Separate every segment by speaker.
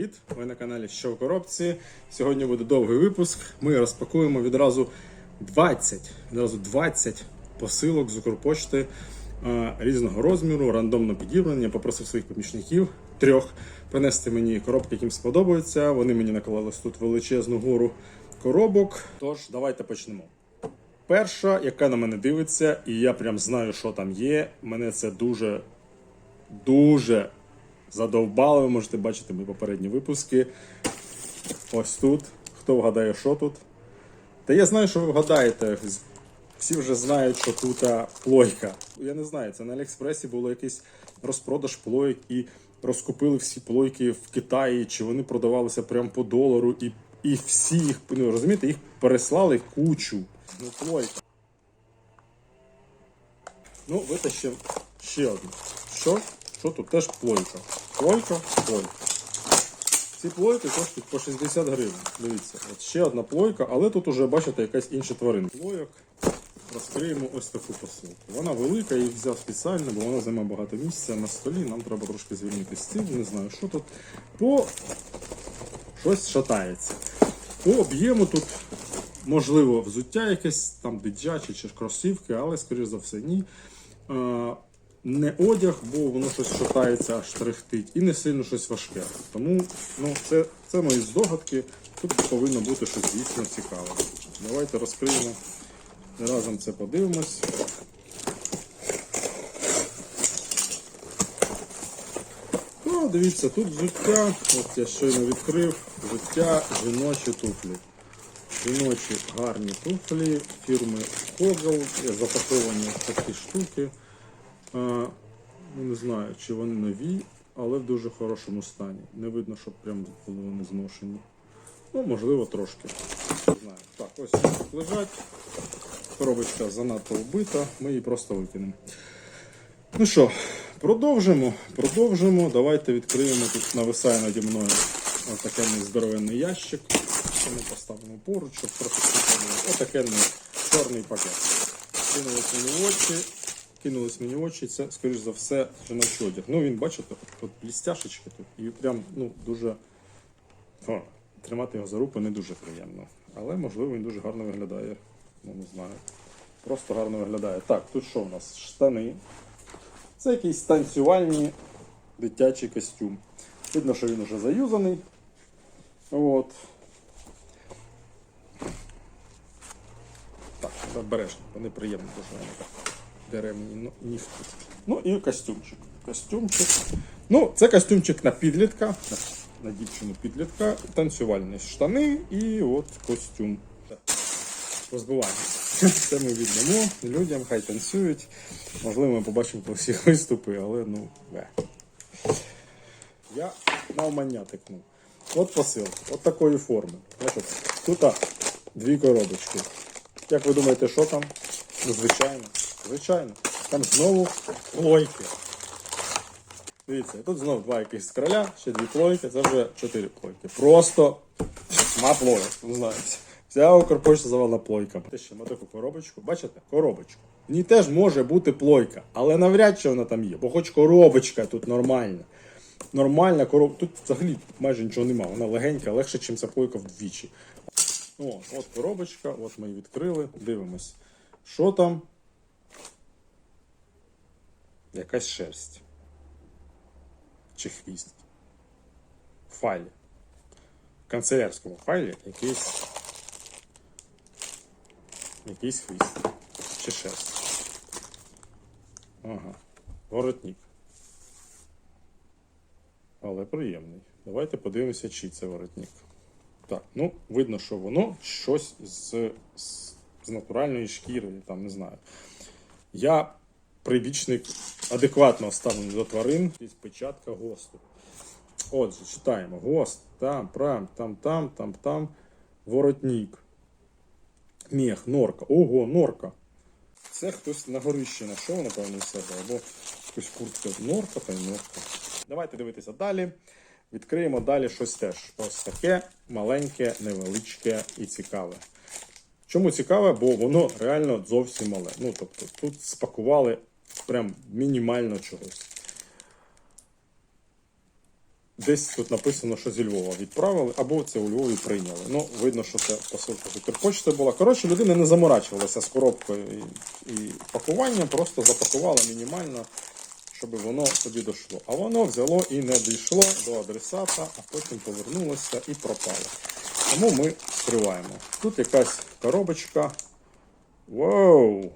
Speaker 1: Привіт! Ви на каналі Що в коробці. Сьогодні буде довгий випуск. Ми розпакуємо відразу 20, відразу 20 посилок з Укрпочти е, різного розміру, рандомно підібрані. Я попросив своїх помічників трьох принести мені коробки, яким сподобаються. Вони мені наклали тут величезну гору коробок. Тож, давайте почнемо. Перша, яка на мене дивиться, і я прям знаю, що там є. Мене це дуже, дуже задовбали. Ви можете бачити мої попередні випуски. Ось тут. Хто вгадає, що тут? Та я знаю, що ви вгадаєте. Всі вже знають, що тут плойка. Я не знаю, це на Аліекспресі було якийсь розпродаж плойок і розкупили всі плойки в Китаї, чи вони продавалися прямо по долару, і, і всі їх, ну розумієте, їх переслали кучу. Ну, плойка. Ну, витащимо ще одну. Що? Що тут теж плойка? Плойка, плойка. Ці плойки коштують по 60 гривень. Дивіться, от ще одна плойка, але тут уже бачите якась інша тварина. Плойок розкриємо ось таку посилку. Вона велика, їх взяв спеціально, бо вона займає багато місця на столі. Нам треба трошки звільнити стіл, не знаю, що тут. По щось шатається. По об'єму тут можливо взуття якесь там дитяче чи кросівки, але скоріш за все ні. Не одяг, бо воно щось шатається, аж трехтить, і не сильно щось важке. Тому ну, це, це мої здогадки. Тут повинно бути щось дійсно цікаве. Давайте розкриємо разом це подивимось. Ну, дивіться, тут взуття, от я щойно відкрив, взуття жіночі туфлі. Жіночі гарні туфлі фірми Kogel, запаковані такі штуки. Ну, не знаю, чи вони нові, але в дуже хорошому стані. Не видно, щоб прям були вони зношені. Ну, можливо, трошки. Не знаю. Так, ось лежать. Коробочка занадто вбита, ми її просто викинемо. Ну що, продовжимо. Продовжимо. Давайте відкриємо. Тут нависає наді мною такий здоровенний ящик. Що ми поставимо поруч, щоб трохи. Отакий чорний пакет. Кинулись в очі. Кинулись мені в очі, це, скоріш за все, жіночий одяг. Ну він, бачите, от блістяшечки тут. І прям ну, дуже. О, тримати його за руку не дуже приємно. Але можливо він дуже гарно виглядає. Ну, не знаю. Просто гарно виглядає. Так, тут що у нас? Штани. Це якийсь танцювальний дитячий костюм. Видно, що він вже заюзаний. От. Так, обережно, бо неприємно дуже воно так ну. Ну і костюмчик. Костюмчик. Ну, це костюмчик на підлітка, на, дівчину підлітка, танцювальні штани і от костюм. Позбування. Це ми віддамо людям, хай танцюють. Можливо, ми побачимо по всі виступи, але ну, ве. Я навмання тикнув. От посилка, от такої форми. Тут дві коробочки. Як ви думаєте, що там? Ну, звичайно. Звичайно. Там знову плойки. Дивіться, тут знову два якихось короля, ще дві плойки, це вже чотири плойки. Просто ма плойок, не знаю. Вся Укрпошта завалена плойками. Те ще таку коробочку, бачите? Коробочку. В ній теж може бути плойка, але навряд чи вона там є, бо хоч коробочка тут нормальна. Нормальна коробка. Тут взагалі майже нічого немає. Вона легенька, легше, ніж ця плойка вдвічі. О, от коробочка, от ми її відкрили. Дивимось. Що там? Якась шерсть. Чи хвіст. В файлі. В канцелярському файлі якийсь. Якийсь хвіст. Чи шерсть. Ага. Воротник. Але приємний. Давайте подивимося, чий це воротник. Так, ну, видно, що воно щось з, з, з натуральної шкіри, там не знаю. Я прибічник адекватного ставлення до тварин. Є печатка ГОСТу. Отже, читаємо. ГОСТ, там, прам, там, там, там, там, воротник. Мех, норка. Ого, норка. Це хтось на горище знайшов, напевно, у себе, або якусь куртка норка та й норка. Давайте дивитися далі. Відкриємо далі щось теж. Ось таке маленьке, невеличке і цікаве. Чому цікаве? Бо воно реально зовсім мале. Ну, тобто, тут спакували прям мінімально чогось. десь тут написано, що зі Львова відправили, або це у Львові прийняли. Ну, видно, що це посилка з Укрпочти була. Коротше, людина не заморачувалася з коробкою і, і пакуванням, просто запакувала мінімально, щоб воно собі дійшло. А воно взяло і не дійшло до адресата, а потім повернулося і пропало. Тому ми скриваємо. Тут якась коробочка. Вау!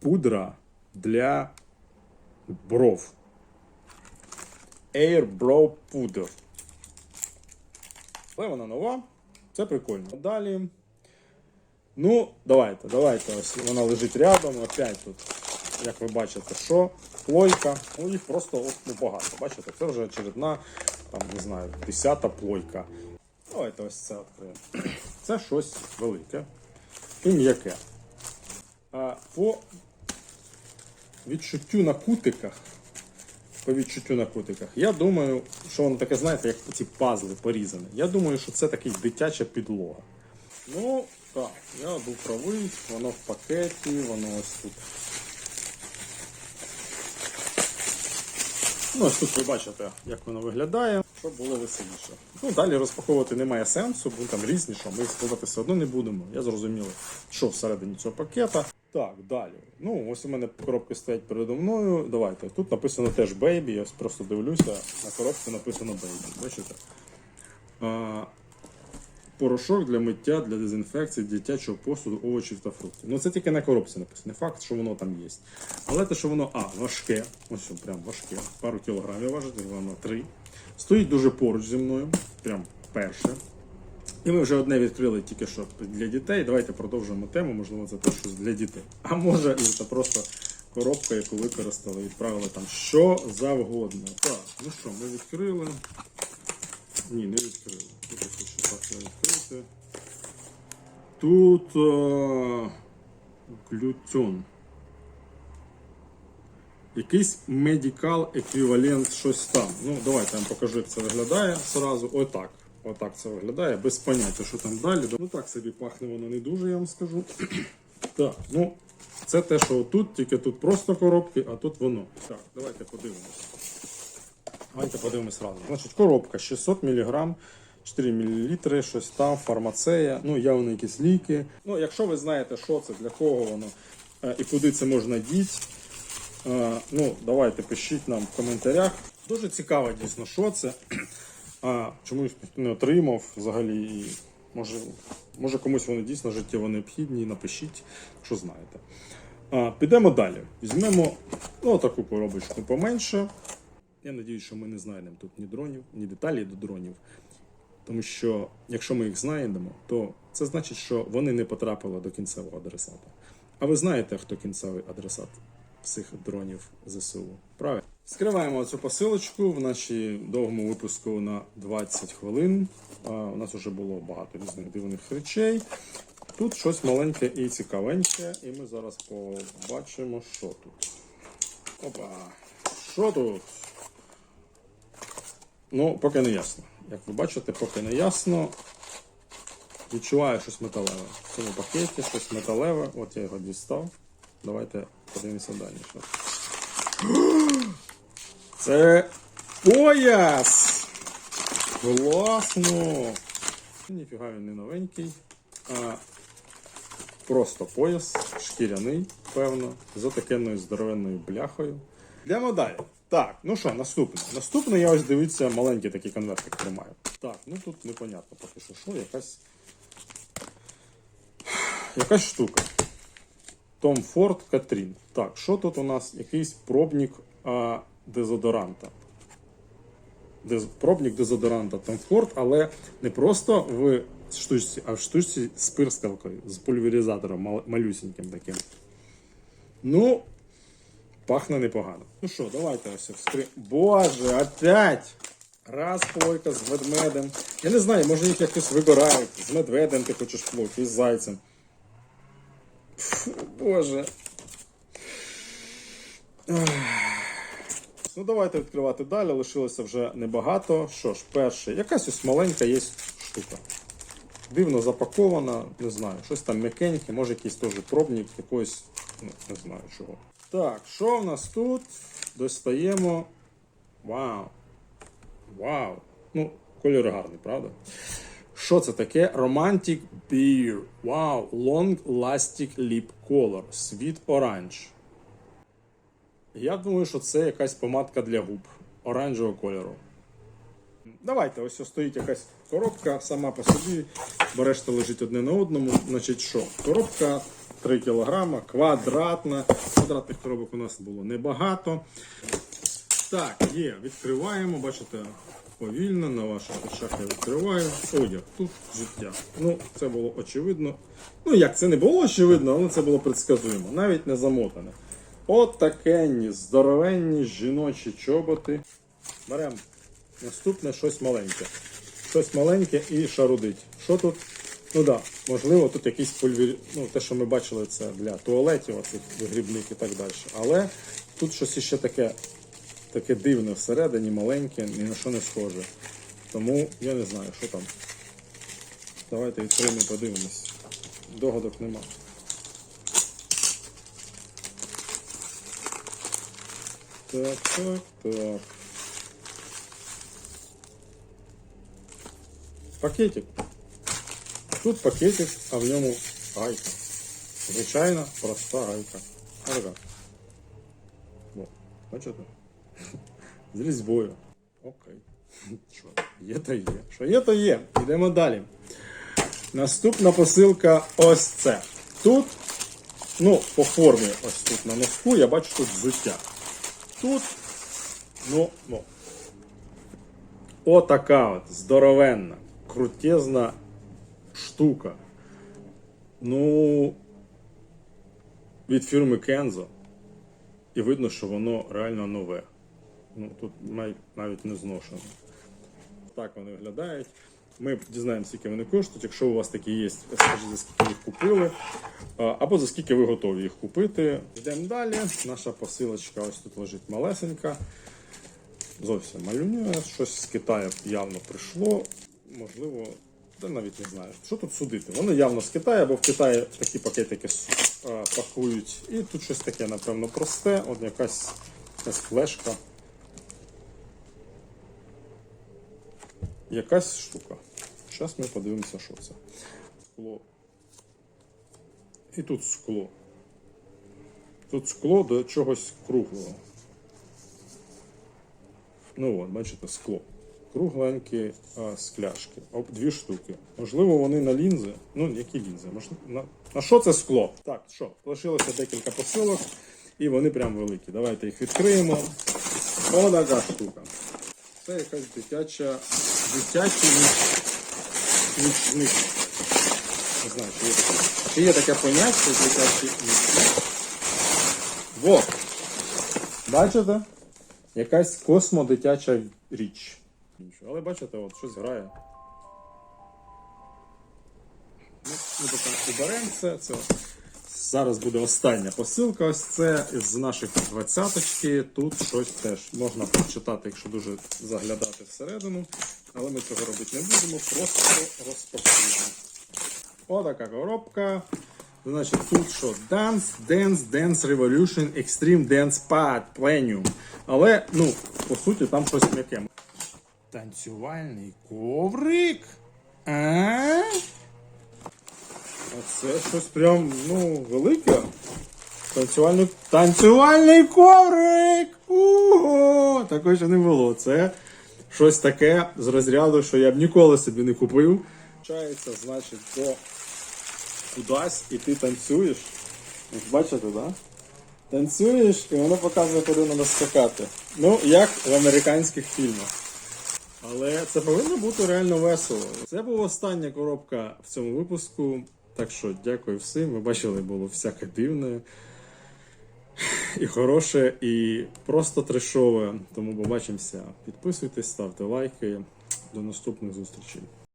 Speaker 1: Пудра для бров. Air Brow Powder. Але вона нова. Це прикольно. Далі. Ну, давайте, давайте. Ось вона лежить рядом. Опять тут, як ви бачите, що? Плойка. Ну, їх просто от, ну, багато. Бачите, це вже очередна, там, не знаю, десята плойка. Давайте ось це відкриємо. Це щось велике і м'яке. По відчуттю на кутиках по відчуттю на кутиках. Я думаю, що воно таке, знаєте, як ці пазли порізані. Я думаю, що це такий дитяча підлога. Ну, так, я був правий, воно в пакеті, воно ось тут. Ну, ось тут ви бачите, як воно виглядає, щоб було веселіше. Ну, далі розпаковувати немає сенсу, бо там різні, що ми складати все одно не будемо. Я зрозуміло, що всередині цього пакета. Так, далі. Ну, ось у мене коробки стоять передо мною. Давайте. Тут написано теж Baby, я просто дивлюся, на коробці написано Baby. Бачите? А, порошок для миття, для дезінфекції дитячого посуду, овочів та фруктів. Ну це тільки на коробці написано. Не факт, що воно там є. Але те, що воно, а, важке, ось прям важке, пару кілограмів важить, воно три. Стоїть дуже поруч зі мною, прям перше. І ми вже одне відкрили тільки що для дітей. Давайте продовжуємо тему, можливо, це теж щось для дітей. А може, і це просто коробка, яку використали, відправили там що завгодно. Так, ну що, ми відкрили. Ні, не відкрили. Тут ще так відкрити. Тут е, глютен. Якийсь медикал еквівалент щось там. Ну, давайте я вам покажу, як це виглядає зразу. Отак. Отак це виглядає, без поняття, що там далі. Ну так собі пахне воно не дуже, я вам скажу. Так, ну це те, що тут, тільки тут просто коробки, а тут воно. Так, давайте подивимося. Давайте подивимось разом. Значить, коробка 600 мг, 4 мл, щось там, фармацея, ну явно якісь ліки. Ну, якщо ви знаєте, що це, для кого воно е, і куди це можна діти, е, ну, давайте пишіть нам в коментарях. Дуже цікаво дійсно, що це. А чомусь не отримав взагалі. Може, може комусь вони дійсно життєво необхідні, напишіть, що знаєте. А, підемо далі. Візьмемо ну, таку коробочку поменше. Я сподіваюся, що ми не знайдемо тут ні дронів, ні деталі до дронів. Тому що якщо ми їх знайдемо, то це значить, що вони не потрапили до кінцевого адресата. А ви знаєте, хто кінцевий адресат цих дронів ЗСУ? Правильно? Скриваємо цю посилочку в нашій довгому випуску на 20 хвилин. У нас вже було багато різних дивних речей. Тут щось маленьке і цікавеньке, і ми зараз побачимо, що тут. Опа! Що тут? Ну, поки не ясно. Як ви бачите, поки не ясно. Відчуваю щось металеве. В цьому пакеті щось металеве. От я його дістав. Давайте подивимося далі. Це пояс! Класно! Ніфіга він не новенький. А просто пояс, шкіряний, певно, з отакенною здоровенною бляхою. Йдемо далі. Так, ну що, наступне. Наступне я ось дивіться, маленький такий конвертик тримаю. Так, ну тут непонятно поки що, що якась. Якась штука. Том Форд Катрін. Так, що тут у нас? Якийсь пробник а, дезодоранта. Дез, пробник дезодоранта Ford, але не просто в штучці, а в штучці з пирскалкою, з пульверизатором мал- малюсеньким таким. Ну, пахне непогано. Ну що, давайте ось вскри... Боже, опять! Раз плойка з ведмедем. Я не знаю, може їх якось вибирають. З медведем ти хочеш плойку, і з зайцем. Фу, Боже. Ну, давайте відкривати далі. Лишилося вже небагато. Що ж, перше, якась ось маленька є штука. Дивно запакована, не знаю, щось там м'якеньке, може якийсь теж пробник, якогось, ну, не знаю чого. Так, що в нас тут? Достаємо Вау! Вау! Ну, кольор гарний, правда? Що це таке? Romantic Beer. Вау! Long Lasting Lip Color. Sweet Orange. Я думаю, що це якась помадка для губ оранжевого кольору. Давайте, ось стоїть якась коробка сама по собі, бо решта лежить одне на одному. Значить, що? Коробка 3 кг, квадратна. Квадратних коробок у нас було небагато. Так, є, відкриваємо, бачите, повільно на ваших очах я відкриваю. Одяг, тут життя. Ну, це було очевидно. Ну, як це не було очевидно, але це було предсказуємо, навіть не замотане. От здоровенні жіночі чоботи. Беремо наступне щось маленьке. Щось маленьке і шарудить. Що тут? Ну да, можливо, тут якийсь пульвір... ну, те, що ми бачили, це для туалетів, оцих вигрібних і так далі. Але тут щось іще таке, таке дивне всередині, маленьке, ні на що не схоже. Тому я не знаю, що там. Давайте відкриємо подивимось. Догадок нема. Так, так, так. Пакетик. Тут пакетик, а в ньому гайка. Звичайна проста гайка. А така. Бачите? З різьбою. Окей. Що? Є то є. Що є, то є. Йдемо далі. Наступна посилка ось це. Тут, ну, по формі ось тут на носку, я бачу тут взуття. Тут, ну, ну. Отака от здоровенна, крутезна штука. Ну, від фірми Kenzo. І видно, що воно реально нове. Ну, тут навіть не зношено. Так вони виглядають. Ми дізнаємося, скільки вони коштують. Якщо у вас такі є, скажіть, за скільки їх купили, або за скільки ви готові їх купити. Йдемо далі. Наша посилочка ось тут лежить малесенька. Зовсім малюнює. Щось з Китаю явно прийшло. Можливо, та навіть не знаю. Що тут судити? Воно явно з Китаю, бо в Китаї такі пакетики пакують. І тут щось таке, напевно, просте. От якась флешка. Якась штука. Зараз ми подивимося, що це. Скло. І тут скло. Тут скло до чогось круглого. Ну от, бачите, скло. Кругленькі а, скляшки. Об, дві штуки. Можливо, вони на лінзи. Ну, які лінзи? Можливо, на, на що це скло? Так, що? Лишилося декілька посилок, і вони прям великі. Давайте їх відкриємо. О, така штука. Це якась дитяча. Дитячий ніч- нічник. Не знаю, чи є таке. Чи є таке поняття дитячий нічник? Во! Бачите? Якась космодитяча річ. Але бачите, от щось грає. Ну, ми поки уберемо це. це. Зараз буде остання посилка. Ось це з наших двадцяточки. Тут щось теж можна прочитати, якщо дуже заглядати всередину. Але ми цього робити не будемо, просто розпакуємо. Отака коробка. Значить, тут що? Dance, Dance, Dance Revolution Extreme Dance Pad Plenium. Але, ну, по суті, там щось м'яке. Танцювальний коврик. А? Оце щось прям, ну, велике. Танцювальний, танцювальний коврик! Ого! Такого ще не було. Це щось таке з розряду, що я б ніколи собі не купив. Чається, значить, до кудись і ти танцюєш. Бачите, так? Да? Танцюєш і воно показує, куди треба скакати. Ну, як в американських фільмах. Але це повинно бути реально весело. Це була остання коробка в цьому випуску. Так що дякую всім. Ви бачили, було всяке дивне. І хороше, і просто трешове. Тому побачимося. Підписуйтесь, ставте лайки. До наступних зустрічей.